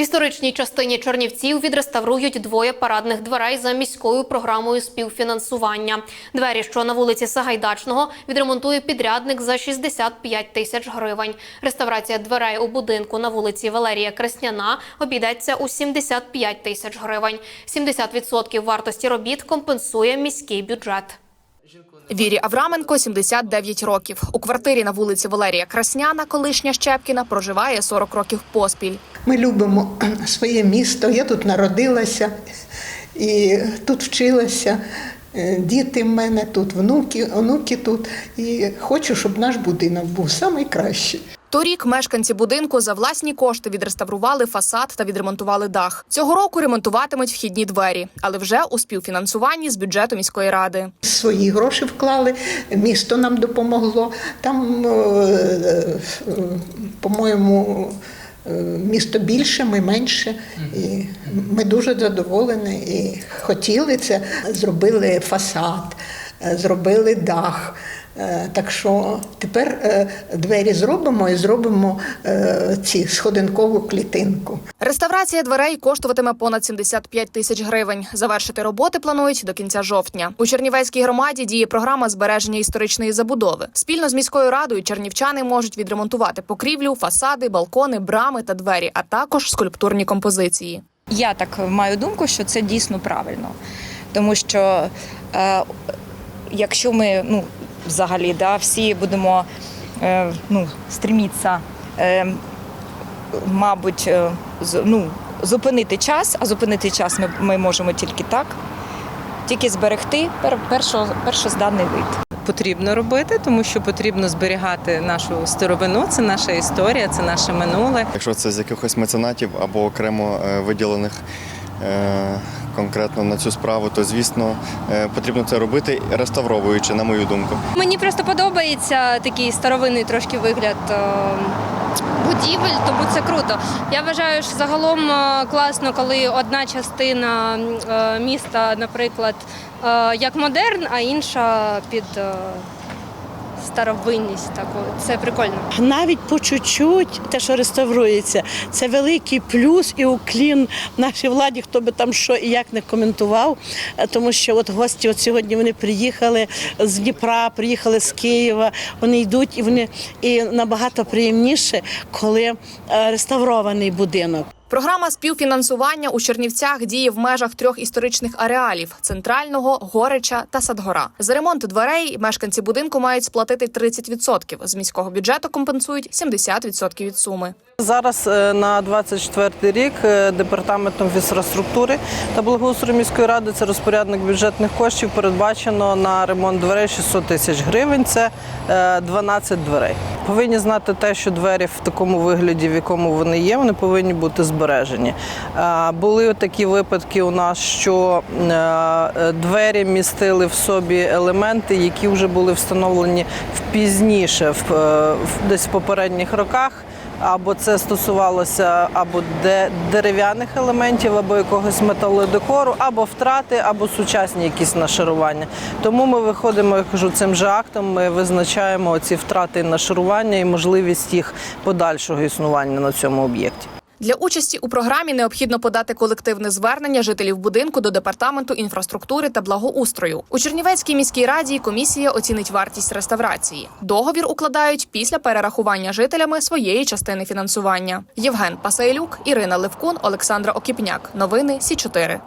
В історичній частині Чернівців відреставрують двоє парадних дверей за міською програмою співфінансування. Двері, що на вулиці Сагайдачного, відремонтує підрядник за 65 тисяч гривень. Реставрація дверей у будинку на вулиці Валерія Кресняна обійдеться у 75 тисяч гривень. 70% вартості робіт компенсує міський бюджет. Вірі Авраменко 79 років. У квартирі на вулиці Валерія Красняна, колишня Щепкіна, проживає 40 років поспіль. Ми любимо своє місто. Я тут народилася і тут вчилася. Е, Діти в мене тут, внуки, онуки тут. І хочу, щоб наш будинок був найкращий. Торік мешканці будинку за власні кошти відреставрували фасад та відремонтували дах. Цього року ремонтуватимуть вхідні двері, але вже у співфінансуванні з бюджету міської ради. Свої гроші вклали, місто нам допомогло. Там, е, е, по-моєму, місто більше, ми менше. І ми дуже задоволені і хотіли це. Зробили фасад, е, зробили дах. Е, Так що тепер е, двері зробимо і зробимо е, ці сходинкову клітинку. Реставрація дверей коштуватиме понад 75 тисяч гривень. Завершити роботи планують до кінця жовтня. У Чернівецькій громаді діє програма збереження історичної забудови. Спільно з міською радою чернівчани можуть відремонтувати покрівлю, фасади, балкони, брами та двері, а також скульптурні композиції. Я так маю думку, що це дійсно правильно. Тому що е, якщо ми ну, взагалі да, всі будемо е, ну, стрімітися, е, мабуть, е, з, ну, зупинити час, а зупинити час ми, ми можемо тільки так, тільки зберегти пер, першо, першозданний вид. потрібно робити, тому що потрібно зберігати нашу старовину. Це наша історія, це наше минуле. Якщо це з якихось меценатів або окремо е, виділених е, конкретно на цю справу, то звісно е, потрібно це робити, реставровуючи, на мою думку. Мені просто подобається такий старовинний трошки вигляд е, будівель, тому це круто. Я вважаю, що загалом е, класно, коли одна частина міста, наприклад, як модерн, а інша під старовинність таку. Це прикольно. Навіть по чуть-чуть те, що реставрується, це великий плюс і уклін нашій владі, хто би там що і як не коментував. Е, Тому що от гості от сьогодні вони приїхали з Дніпра, приїхали з Києва. Вони йдуть і вони і набагато приємніше, коли е, реставрований будинок. Програма співфінансування у Чернівцях діє в межах трьох історичних ареалів: центрального, горича та Садгора. За ремонт дверей мешканці будинку мають сплатити 30%. З міського бюджету компенсують 70% від суми. Зараз е, на 24 рік е, департаментом інфраструктури та благоустрою міської ради це розпорядник бюджетних коштів передбачено на ремонт дверей 600 тисяч гривень. Це е, 12 дверей. Повинні знати те, що двері в такому вигляді, в якому вони є, вони повинні бути збережені. Були такі випадки у нас, що е, е, двері містили в собі елементи, які вже були встановлені пізніше, е, десь в попередніх роках або це стосувалося або де дерев'яних елементів, або якогось металодекору, або втрати, або сучасні якісь нашарування. Тому ми виходимо, я кажу, цим же актом. Ми визначаємо ці втрати нашарування і можливість їх подальшого існування на цьому об'єкті. Для участі у програмі необхідно подати колективне звернення жителів будинку до департаменту інфраструктури та благоустрою. У Чернівецькій міській раді комісія оцінить вартість реставрації. Договір укладають після перерахування жителями своєї частини фінансування. Євген Пасейлюк, Ірина Левкун, Олександра Окіпняк. Новини Сі 4